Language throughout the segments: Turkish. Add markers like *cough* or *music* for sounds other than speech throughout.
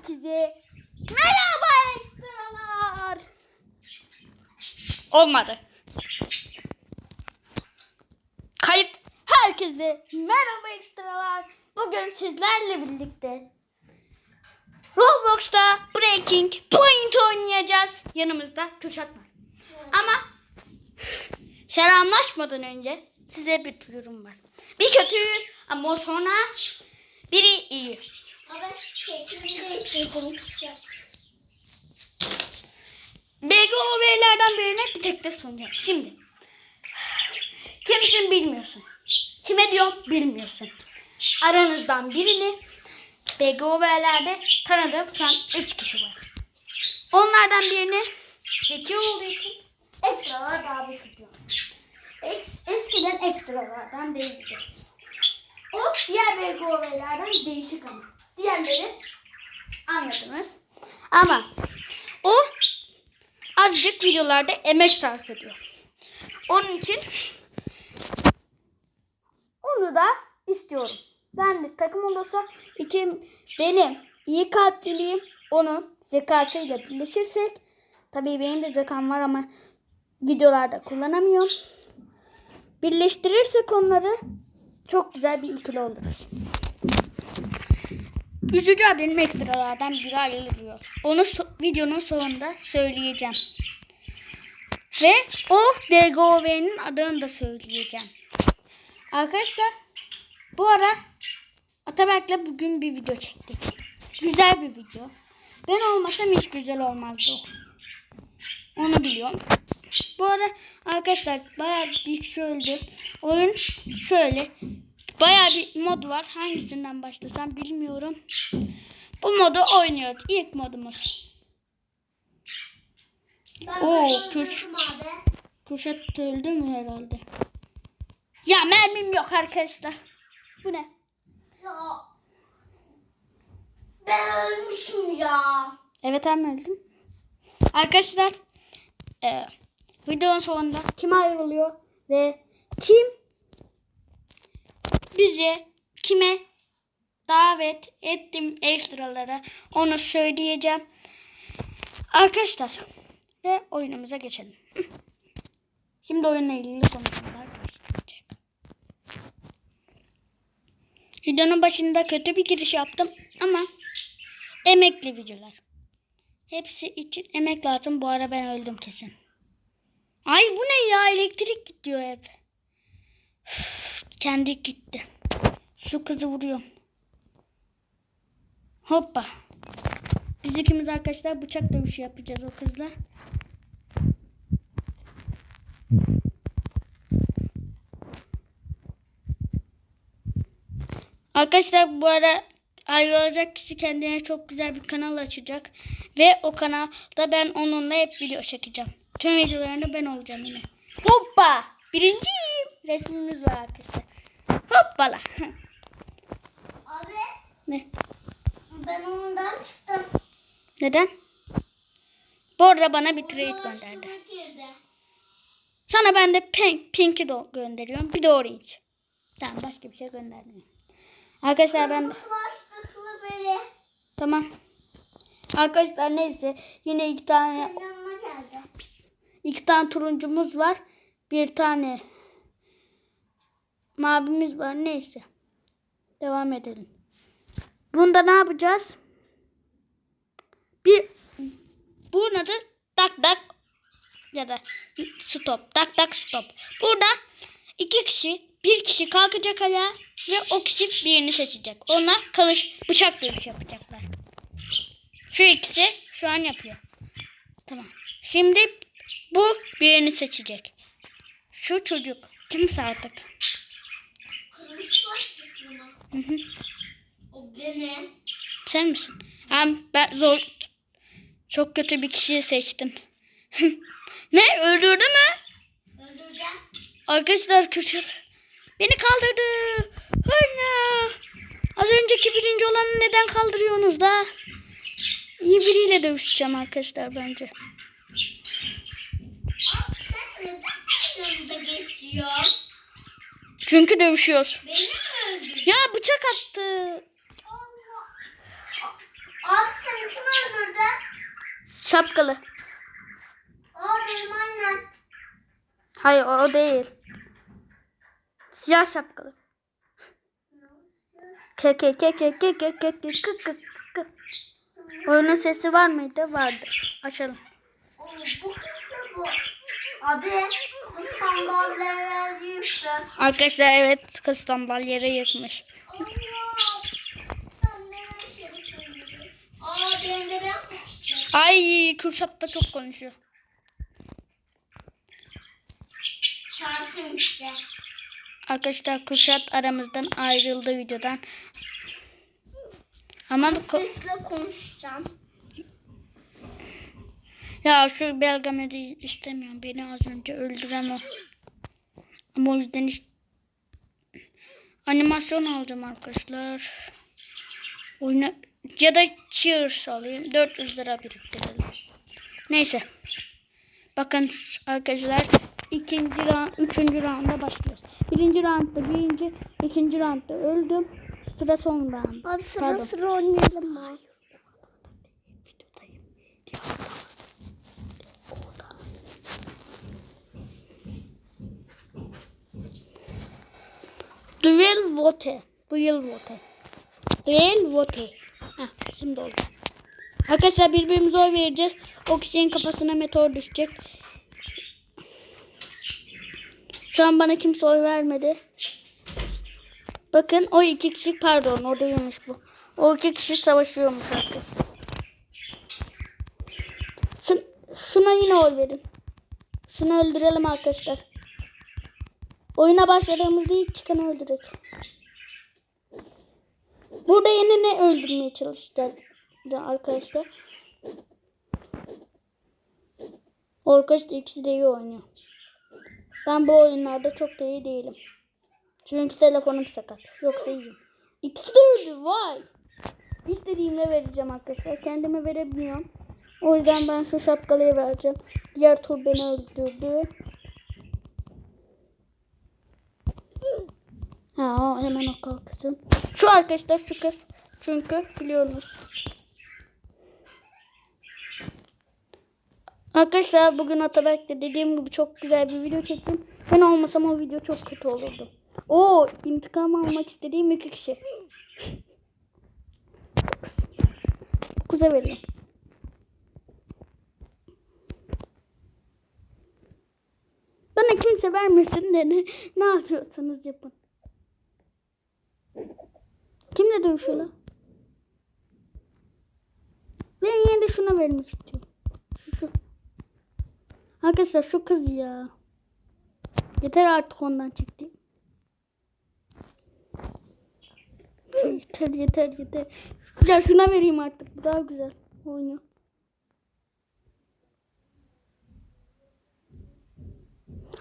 Herkese merhaba ekstralar. Olmadı. Kayıt. Herkese merhaba ekstralar. Bugün sizlerle birlikte Roblox'ta Breaking Point oynayacağız. Yanımızda Kürşat var. Ama selamlaşmadan önce size bir duyurum var. Bir kötü ama sonra biri iyi. Ama şeklini birine bir tek de sunacağım. Şimdi. Kimsin bilmiyorsun. Kime diyorum bilmiyorsun. Aranızdan birini BGOV'lerde tanıdığım şu an 3 kişi var. Onlardan birini zeki olduğu için ekstralar davet ediyorum. Eks- eskiden ekstralardan değildi. O diğer BGOV'lerden değişik ama. Diğerleri anladınız. Ama o azıcık videolarda emek sarf ediyor. Onun için onu da istiyorum. Ben de takım olursa iki benim iyi kalpliliğim onun zekasıyla birleşirsek tabii benim de zekam var ama videolarda kullanamıyorum. Birleştirirsek onları çok güzel bir ikili oluruz. Üzücü haberim ekstralardan biri ayrılıyor. Onu so- videonun sonunda söyleyeceğim. Ve o BGOV'nin adını da söyleyeceğim. Arkadaşlar bu ara Ataberk'le bugün bir video çektik. Güzel bir video. Ben olmasam hiç güzel olmazdı o. Onu biliyorum. Bu ara arkadaşlar bayağı bir kişi öldü. Oyun şöyle. Bayağı bir mod var. Hangisinden başlasam bilmiyorum. Bu modu oynuyoruz. İlk modumuz. Oo, Kürş. Kürşat öldü mü herhalde? Ya mermim yok arkadaşlar. Bu ne? Ya. Ben ölmüşüm ya. Evet hem öldüm. Arkadaşlar e, videonun sonunda kim ayrılıyor ve kim bize kime davet ettim ekstralara onu söyleyeceğim. Arkadaşlar ve oyunumuza geçelim. *laughs* Şimdi oyunla ilgili konuşmalar başlayacak. Videonun başında kötü bir giriş yaptım ama emekli videolar. Hepsi için emek lazım. Bu ara ben öldüm kesin. Ay bu ne ya? Elektrik gidiyor hep. Üf, Kendi gitti. Şu kızı vuruyorum. Hoppa. Biz ikimiz arkadaşlar bıçak dövüşü yapacağız o kızla. Arkadaşlar bu ara ayrılacak kişi kendine çok güzel bir kanal açacak. Ve o kanalda ben onunla hep video çekeceğim. Tüm videolarında ben olacağım yine. Hoppa! Birinciyim. Resmimiz var arkadaşlar. Hoppala. Abi ne? ben ondan çıktım. Neden? Bu arada bana bir trade gönderdi. Sana ben de pink, pink'i de gönderiyorum. Bir de orange. Tamam başka bir şey gönderdim. Arkadaşlar ben... Tamam. Arkadaşlar neyse yine iki tane iki tane turuncumuz var. Bir tane mavimiz var. Neyse. Devam edelim. Bunda ne yapacağız? Bir bunun adı tak tak ya da stop. Tak tak stop. Burada iki kişi bir kişi kalkacak ayağa ve o kişi birini seçecek. Onlar kılıç bıçak dövüş yapacaklar. Şu ikisi şu an yapıyor. Tamam. Şimdi bu birini seçecek. Şu çocuk. Kimse artık. Hı hı. O benim. Sen misin? Hem ben zor çok kötü bir kişiyi seçtin. *laughs* ne öldürdü mü? Öldüreceğim. Arkadaşlar Kürşat beni kaldırdı. Ana. Az önceki birinci olanı neden kaldırıyorsunuz da? İyi biriyle dövüşeceğim arkadaşlar bence. Abi sen neden geçiyor? Çünkü dövüşüyor. Beni mi öldürdün? Ya bıçak attı. Allah. Abi seni kim öldürdü? Şapkalı. Aa benim annem. Hayır o o değil. Siyah şapkalı. Ke ke ke ke ke ke ke ke ke ke ke. Oyunun sesi var mıydı? Vardı. Açalım. Oo, bu kız bu. Arkadaşlar evet kız sandalyere yıkmış. Ay Kürşat da çok konuşuyor. Arkadaşlar Kürşat aramızdan ayrıldı videodan. Ama sesle konuşacağım ya şu Belgame'de istemiyorum. Beni az önce öldüren o. Ama o yüzden iş- animasyon alacağım arkadaşlar. Oyuna ya da Cheers alayım. 400 lira biriktirelim. Neyse. Bakın arkadaşlar ikinci round, üçüncü rounda başlıyoruz. Birinci roundda birinci, ikinci roundda öldüm. Sıra son round. Abi sıra Pardon. sıra oynayalım mı? Duel vote. Duel vote. Duel vote. Heh, şimdi oldu. Arkadaşlar birbirimize oy vereceğiz. O kişinin kafasına meteor düşecek. Şu an bana kimse oy vermedi. Bakın o iki kişi pardon o değilmiş bu. O iki kişi savaşıyormuş arkadaşlar. Şun, şuna yine oy verin. Şunu öldürelim arkadaşlar. Oyuna başladığımızda ilk çıkanı öldürek. Burada yine ne öldürmeye çalışacağız arkadaşlar. Arkadaşlar ikisi de iyi oynuyor. Ben bu oyunlarda çok da iyi değilim. Çünkü telefonum sakat. Yoksa iyiyim. İkisi de öldü. Vay. İstediğimle vereceğim arkadaşlar. Kendime verebiliyorum. O yüzden ben şu şapkalıya vereceğim. Diğer tur beni öldürdü. Ha o hemen o kalksın. Şu arkadaşlar şu kız. Çünkü biliyorsunuz. Arkadaşlar bugün Atabek'te dediğim gibi çok güzel bir video çektim. Ben olmasam o video çok kötü olurdu. Oo intikam almak istediğim iki kişi. Kuza verin. Bana kimse vermesin de ne, *laughs* ne yapıyorsanız yapın. Kimle dövüşüyor lan? Ben yine de şuna vermek istiyorum. Şu, şu. Arkadaşlar şu kız ya. Yeter artık ondan çekti. Yeter yeter yeter. Ya şuna vereyim artık. Daha güzel oynuyor.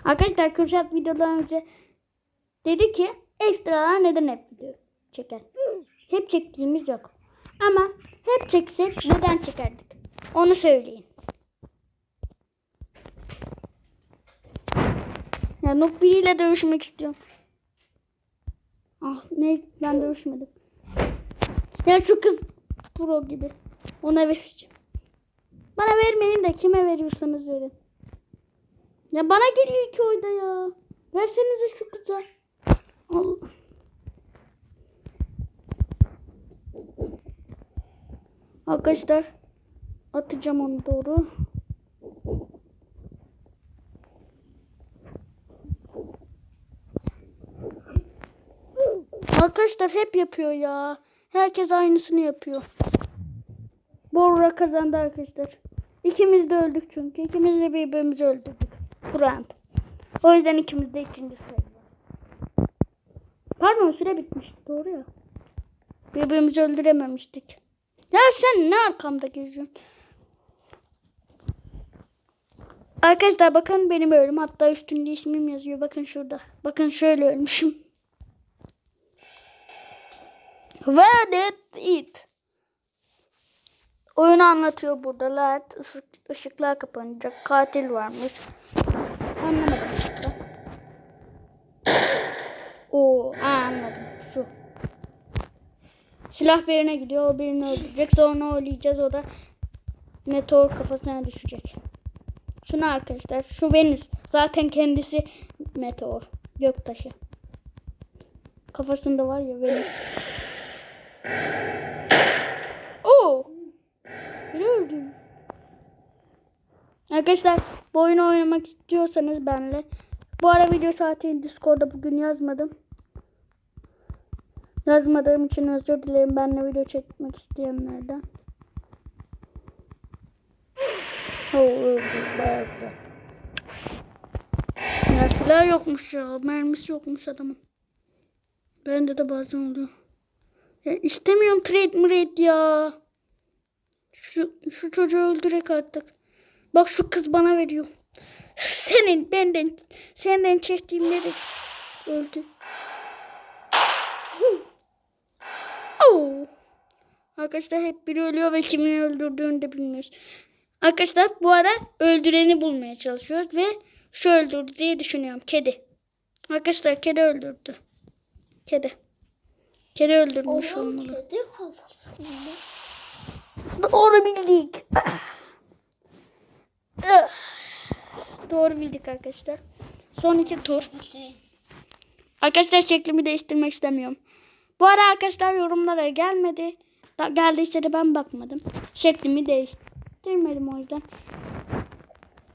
Arkadaşlar Kürşat videodan önce dedi ki ekstralar neden hep video çeker? Hep çektiğimiz yok. Ama hep çeksek neden çekerdik? Onu söyleyin. Ya Noob biriyle dövüşmek istiyorum. Ah ne ben dövüşmedim. Ya şu kız pro gibi. Ona vereceğim. Bana vermeyin de kime veriyorsanız verin. Ya bana geliyor iki oyda ya. Versenize şu kıza. Allah. Arkadaşlar atacağım onu doğru. Arkadaşlar hep yapıyor ya. Herkes aynısını yapıyor. Borra kazandı arkadaşlar. İkimiz de öldük çünkü. İkimiz de birbirimizi öldürdük. Bu round. O yüzden ikimiz de ikinci sırada. Pardon süre bitmişti doğru ya. Birbirimizi öldürememiştik. Ya sen ne arkamda geziyorsun? Arkadaşlar bakın benim ölüm. Hatta üstünde ismim yazıyor. Bakın şurada. Bakın şöyle ölmüşüm. Where did it? Oyunu anlatıyor burada. Light, ışık, ışıklar kapanacak. Katil varmış. Anlamadım. Oo, aa, anladım. Şu. Silah birine gidiyor. O birini öldürecek. Sonra oynayacağız. O da meteor kafasına düşecek. Şunu arkadaşlar. Şu Venüs. Zaten kendisi meteor. Göktaşı. Kafasında var ya Venüs. Oo. Biri öldü. Arkadaşlar bu oyunu oynamak istiyorsanız benle. Bu ara video saatini Discord'da bugün yazmadım. Yazmadığım için özür dilerim benle video çekmek isteyenlerden. Oo. Ya silah yokmuş ya. Mermisi yokmuş adamın. Bende de bazen oluyor. Ya istemiyorum trade mrade ya. Şu, şu çocuğu öldürek artık. Bak şu kız bana veriyor. Senin benden senden çektiğimleri öldü. Arkadaşlar hep biri ölüyor ve kimin öldürdüğünü de bilmiyoruz. Arkadaşlar bu ara öldüreni bulmaya çalışıyoruz ve şu öldürdü diye düşünüyorum. Kedi. Arkadaşlar kedi öldürdü. Kedi. Kedi öldürmüş olmalı. Kedi kafasında. Doğru bildik. Doğru bildik arkadaşlar. Son iki tur. Arkadaşlar şeklimi değiştirmek istemiyorum. Bu ara arkadaşlar yorumlara gelmedi. Da, geldiyse de ben bakmadım. Şeklimi değiştirmedim o yüzden.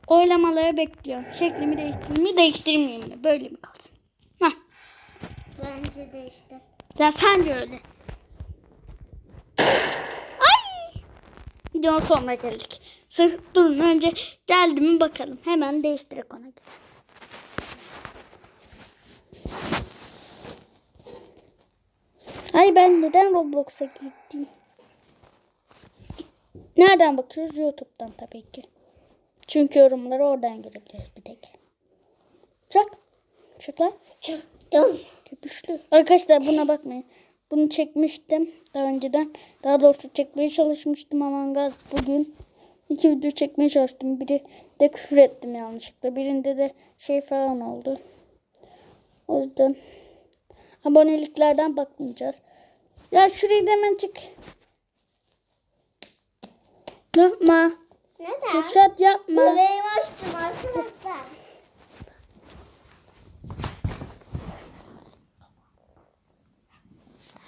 Oylamaları bekliyorum. Şeklimi değiştireyim mi değiştirmeyeyim mi? Böyle mi kalsın? Heh. Bence de işte. Ya sence öyle. Ay! Videonun sonuna geldik. Sırf durun önce geldi mi bakalım. Hemen değiştirek ona göre. Ay ben neden Roblox'a girdim? Nereden bakıyoruz? YouTube'dan tabii ki. Çünkü yorumları oradan görebiliriz bir tek. Çak. Çak lan. Çıktım. Köpüşlü. Arkadaşlar buna bakmayın. Bunu çekmiştim daha önceden. Daha doğrusu çekmeye çalışmıştım Among Us bugün. İki video çekmeye çalıştım. Biri de küfür ettim yanlışlıkla. Birinde de şey falan oldu. O yüzden aboneliklerden bakmayacağız. Ya şurayı da hemen çık. Yapma. Neden? Kürşat yapma. Bebeğimi açtım arkadaşlar.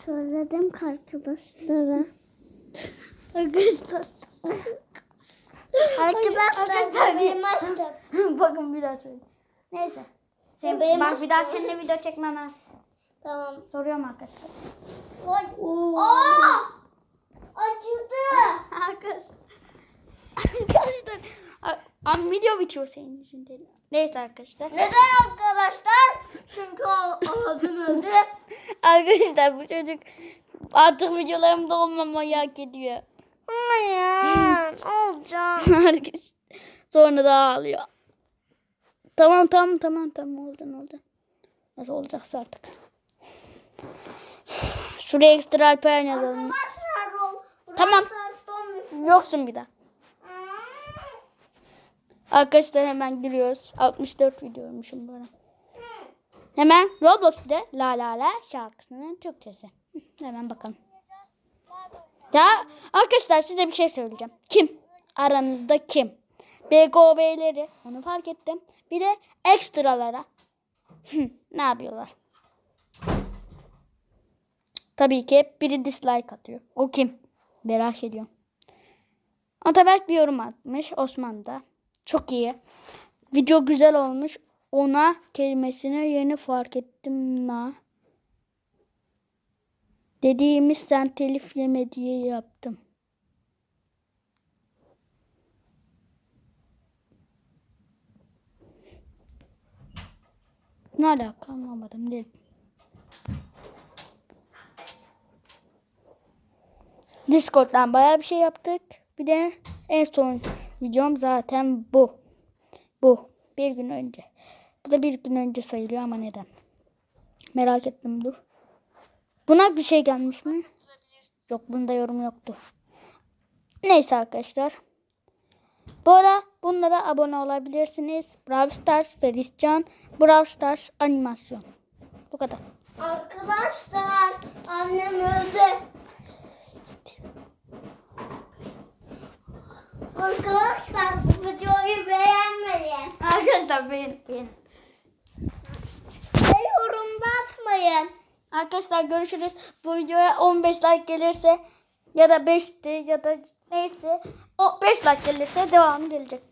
Söyledim arkadaşlara. Arkadaşlar. Arkadaşlar açtım. *laughs* Bakın bir daha söyle. Neyse. Sen, Bebeğimi bak bir daha açtım. seninle video çekmem ha. Tamam. Soruyorum arkadaşlar. Oy. Aa! Acıdı. *laughs* Arkadaşlar. Arkadaşlar. a- Am video bitiyor senin yüzünden. Neyse arkadaşlar. Neden arkadaşlar? Çünkü abim öldü. *laughs* Arkadaşlar bu çocuk artık videolarımda olmamayı hak ediyor. Aman *laughs* olacağım. Herkes sonra da ağlıyor. Tamam tamam tamam tamam oldu oldu. Nasıl olacaksa artık. Şuraya ekstra Alperen yazalım. Tamam. Yoksun bir daha. Arkadaşlar hemen giriyoruz. 64 videoymuşum böyle. Hemen Roblox'ta La La La şarkısının Türkçesi. Hemen bakalım. Ya arkadaşlar size bir şey söyleyeceğim. Kim? Aranızda kim? BGOV'leri onu fark ettim. Bir de ekstralara. *laughs* Ne yapıyorlar? Tabii ki hep biri dislike atıyor. O kim? Merak ediyorum. Ataberk bir yorum atmış. Osman da. Çok iyi. Video güzel olmuş. Ona kelimesini yeni fark ettim na. Dediğimiz sen telif yeme diye yaptım. Ne alaka anlamadım dedim. Discord'dan bayağı bir şey yaptık. Bir de en son videom zaten bu. Bu. Bir gün önce. Bu da bir gün önce sayılıyor ama neden? Merak ettim dur. Buna bir şey gelmiş mi? Yok bunda yorum yoktu. Neyse arkadaşlar. Bu ara bunlara abone olabilirsiniz. Brawl Stars, Feriscan, Brawl Stars animasyon. Bu kadar. Arkadaşlar annem öldü. Arkadaşlar bu videoyu beğenmeyin. Arkadaşlar beğenin. beğenin. Ve yorum atmayın. Arkadaşlar görüşürüz. Bu videoya 15 like gelirse ya da 5'ti ya da neyse o 5 like gelirse devam gelecek.